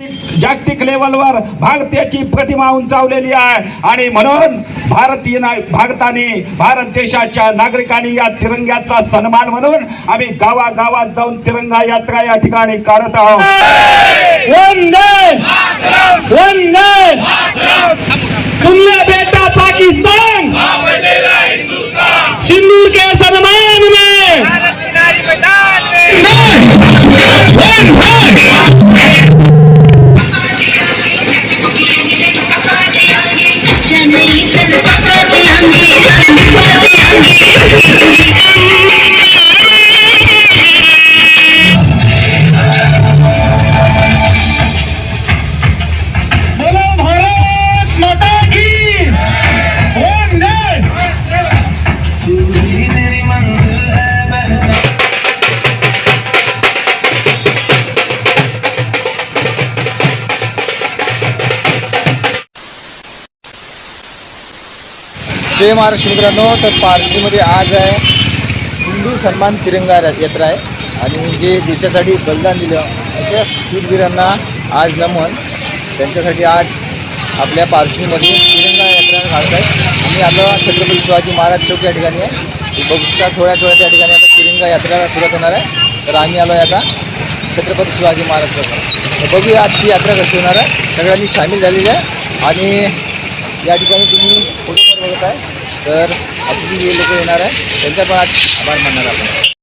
जागतिक लेवलवर भारतीयाची प्रतिमा उंचावलेली आहे. आणि म्हणून भारतीय भारताने भारत देशाच्या नागरिकांनी या तिरंग्याचा सन्मान म्हणून आम्ही गावागावात जाऊन तिरंगा यात्रा या ठिकाणी काढत आहोत. बेटा पाकिस्तान! सिंदूर के जय महाराष्ट्र मित्रांनो तर पारशीमध्ये आज आहे. हिंदू सन्मान तिरंगा यात्रा आहे. आणि जे देशासाठी बलिदान दिलं अशा शूरवीरांना आज नमन. त्यांच्यासाठी आज आपल्या पारशीमध्ये तिरंगा यात्रा काढत आहे. आम्ही आपलं छत्रपती शिवाजी महाराज चौक या ठिकाणी आहे. बघू शकता थोड्या थोड्या त्या ठिकाणी आता तिरंगा यात्रा सुरुवात होणार आहे. तर आम्ही आलो आहे आता छत्रपती शिवाजी महाराज चौक तर बघूया आजची यात्रा कशी होणार आहे. सगळ्यांनी सामील झालेली आहे. आणि या ठिकाणी तुम्ही होत आहे. तर अतिथी जे लोक येणार आहे त्यांचा पण आज आभार मानणार आपण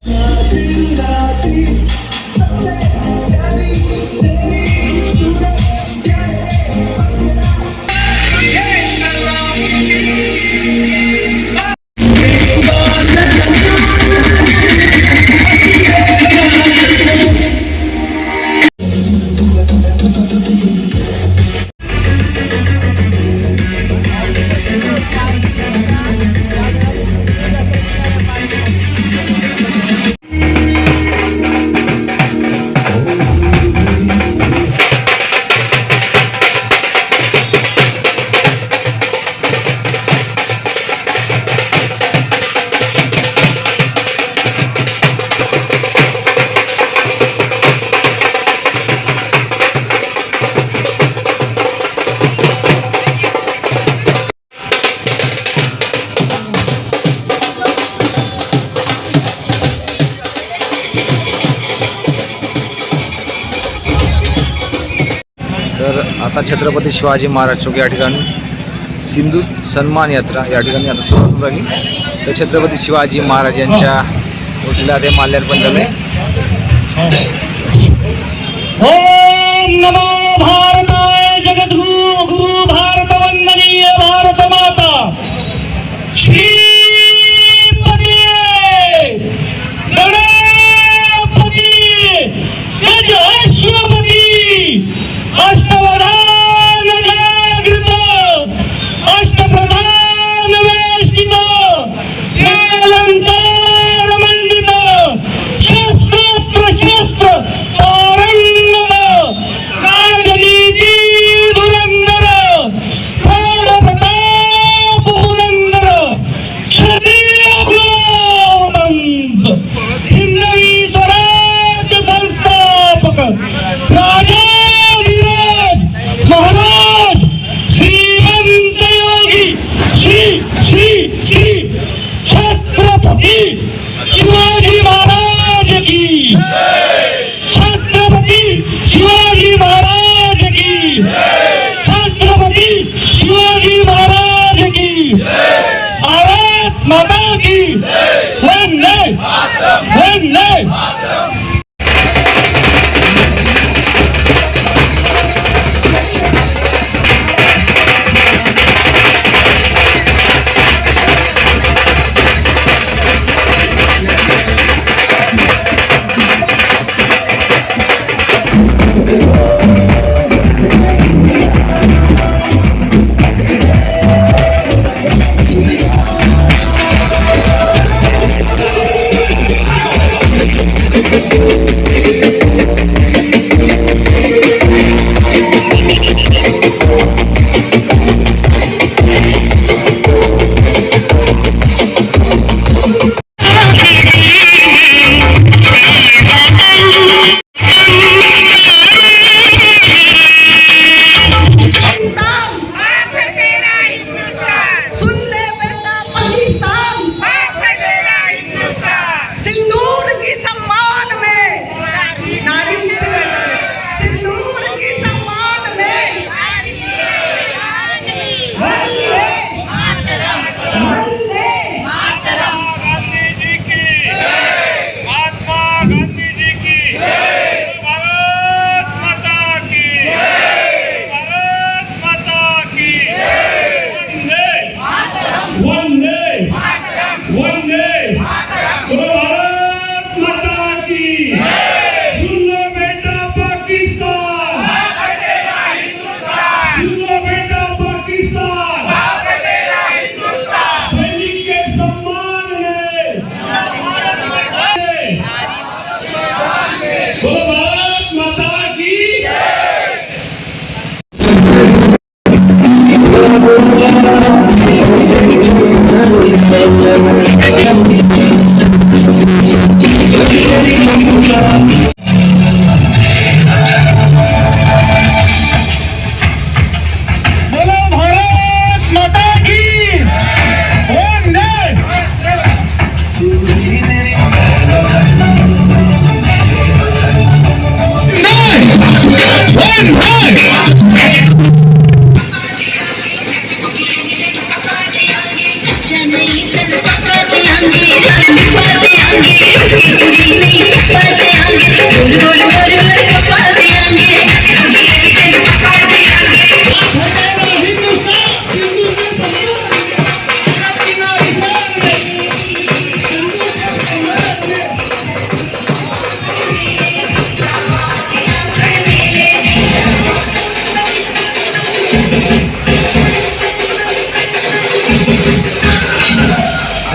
तर आता छत्रपती शिवाजी महाराज चौक या ठिकाणी सिंधू सन्मान यात्रा या ठिकाणी आता सुरू होत राहिली. तर छत्रपती शिवाजी महाराज यांच्या ओठीला ते माल्यार्पण झाले जगद्गुरु गुरु भारत वंदनीय भारत माता. श्री भारत माता की वंदे वंदे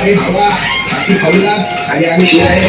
काही हवा बाकी खाऊला आणि आम्ही शिवाय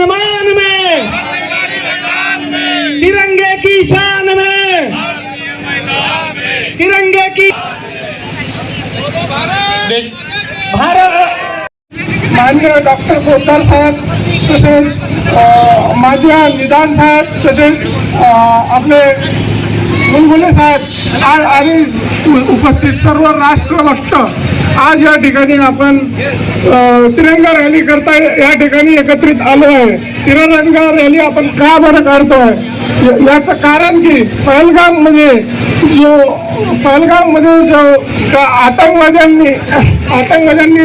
सम्मान में तिरंगे की शान में। तिरंगे की भारत। माननीय डॉक्टर पोदार साहब तसेच माननीय मान्य निदान साहब तसेच अपने आपले मुलगुले साहेब आणि उपस्थित सर्व राष्ट्रभक्त. आज या ठिकाणी आपण तिरंगा रॅली करता या ठिकाणी एकत्रित आलो आहे. तिरंगा रॅली आपण का बरं काढतोय? आहे याचं कारण की पहलगाममध्ये जो पहलगाममध्ये जो त्या आतंकवाद्यांनी आतंकवाद्यांनी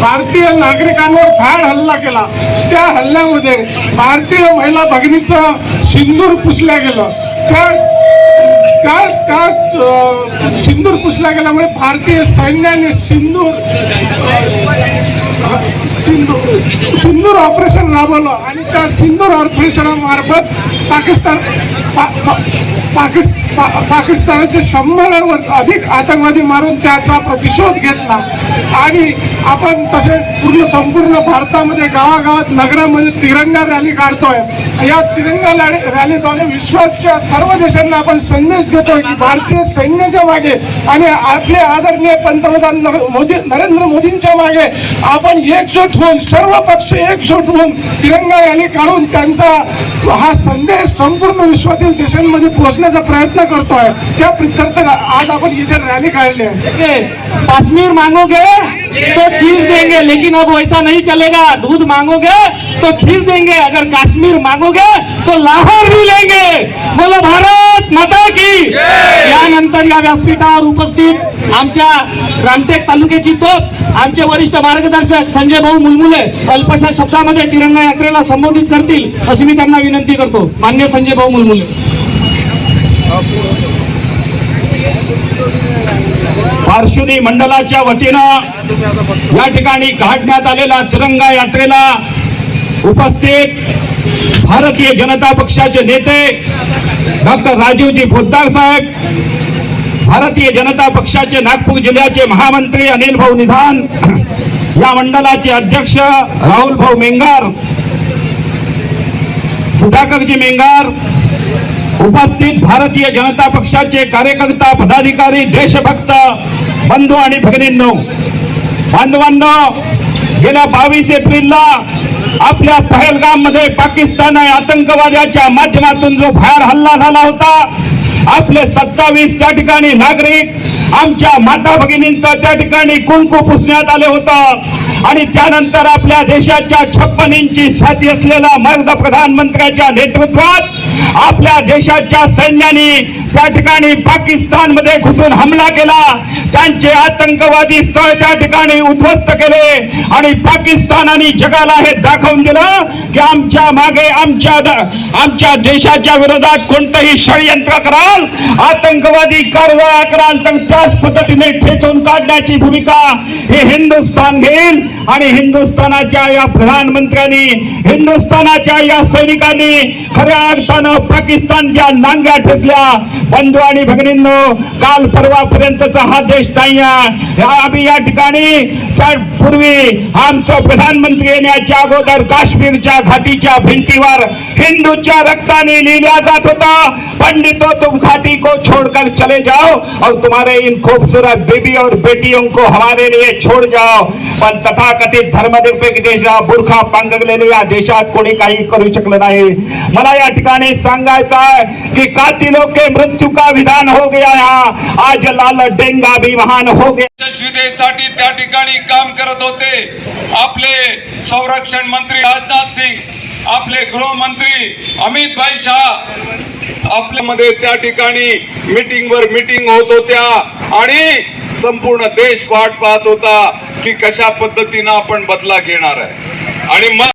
भारतीय नागरिकांवर फार हल्ला केला. त्या हल्ल्यामध्ये भारतीय महिला भगिनीचं सिंदूर पुसल्या गेलं. त्या त्या का सिंदूर पुसला गेल्यामुळे भारतीय सैन्याने सिंदूर सिंधू सिंदूर ऑपरेशन राबवलं आणि त्या सिंदूर ऑपरेशनामार्फत पाकिस्तान पा- पा- पा- पाकिस्तानाचे शंभरावर अधिक आतंकवादी मारून त्याचा प्रतिशोध घेतला. आणि आपण तसे पूर्ण संपूर्ण भारतामध्ये गावागावात नगरामध्ये तिरंगा रॅली काढतोय. या तिरंगा रॅली रॅलीद्वारे विश्वाच्या सर्व देशांना आपण संदेश देतोय की भारतीय सैन्याच्या मागे आणि आपले आदरणीय पंतप्रधान मोदी नरेंद्र मोदींच्या मागे आपण एकजूट होऊन सर्व पक्ष एकजूट होऊन तिरंगा रॅली काढून त्यांचा हा संदेश संपूर्ण विश्वातील देशांमध्ये पोहोचण्याचा प्रयत्न करतोय. त्या प्रित्यर्थ आज आपण इथे रॅली काढली आहे. कश्मीर तो खीर देंगे लेकिन अब वैसा नहीं चलेगा। दूध मांगोगे तो खीर देंगे अगर कश्मीर मांगोगे तो लाहौर भी लेंगे। बोलो भारत! माता की! यानंतर या व्यासपीठावर उपस्थित आमच्या रामटेक तालुक्याची तोप आमचे वरिष्ठ मार्गदर्शक संजय भाऊ मुलमुले अल्पशा शब्दामध्ये तिरंगा यात्रेला संबोधित करतील अशी मी त्यांना विनंती करतो. मान्य संजय भाऊ मुलमुले. पार्श्वनी मंडळाच्या वतीनं या ठिकाणी काढण्यात आलेल्या तिरंगा यात्रेला उपस्थित भारतीय जनता पक्षाचे नेते डॉक्टर राजीवजी पोद्दार साहेब भारतीय जनता पक्षाचे नागपूर जिल्ह्याचे महामंत्री अनिल भाऊ निधान या मंडळाचे अध्यक्ष राहुल भाऊ मेंगार सुधाकरजी मेंगार उपस्थित भारतीय जनता पक्षाचे कार्यकर्ता पदाधिकारी देशभक्त बंधू आणि भगिनींनो बांधवांनो गेल्या बावीस एप्रिलला आपल्या पहलगाममध्ये पाकिस्तान आतंकवाद्याच्या माध्यमातून जो बाहेर हल्ला झाला होता आपले सत्तावीस त्या ठिकाणी नागरिक आमच्या माता भगिनींचं त्या ठिकाणी कुंकू पुसण्यात आले होतं. आणि त्यानंतर आपल्या देशाच्या छप्पन इंची छाती असलेला मर्द प्रधानमंत्र्याच्या नेतृत्वात आपल्या देशाच्या सैन्याने त्या ठिकाणी पाकिस्तानमध्ये घुसून हमला केला. त्यांचे आतंकवादी स्थळ त्या ठिकाणी उद्ध्वस्त केले आणि पाकिस्तानाने जगाला हे दाखवून दिलं की आमच्या मागे आमच्या आमच्या देशाच्या विरोधात कोणतंही षडयंत्र कराल. आतंकवादी कारवाया कराल. तर त्याच पद्धतीने ठेचून काढण्याची भूमिका हे हिंदुस्थान घेईल. आणि हिंदुस्थानाच्या या प्रधानमंत्र्यांनी हिंदुस्थानाच्या या सैनिकांनी खऱ्या अर्थानं पाकिस्तानच्या नांग्या ठेचल्या. बंधू आणि भगिनींनो काल परवापर्यंतचा हा देश नाही या- आम्ही या ठिकाणी पूर्वी आमचं प्रधानमंत्री येण्याच्या अगोदर काश्मीरच्या घाटीच्या भिंतीवर हिंदूच्या रक्ताने लिहिल्या जात होता पंडितो तुम घाटी को छोड़कर चले जाओ और तुम्हारे इन खूबसूरत बेबी और बेटियों को हमारे लिए छोड़ जाओ. पण तथाकथित धर्मनिरपेक्ष देशा बुरखा पांगलेल्या या देशात कोणी काही करू शकलं नाही. मला या ठिकाणी सांगायचं आहे की कातिलों मृत मृत्यु का विधान हो गया यहाँ। आज लाल डेंगा भी महान हो गया। यशस्वीतेसाठी त्या ठिकाणी काम करत होते. आपले संरक्षण मंत्री राजनाथ सिंग आपले गृहमंत्री अमित भाई शाह आपल्यामध्ये त्या ठिकाणी मीटिंग वर मीटिंग होत होत्या आणि संपूर्ण देश वाट पाहत होता की कशा पद्धतीनं आपण बदला घेणार आहे. आणि मग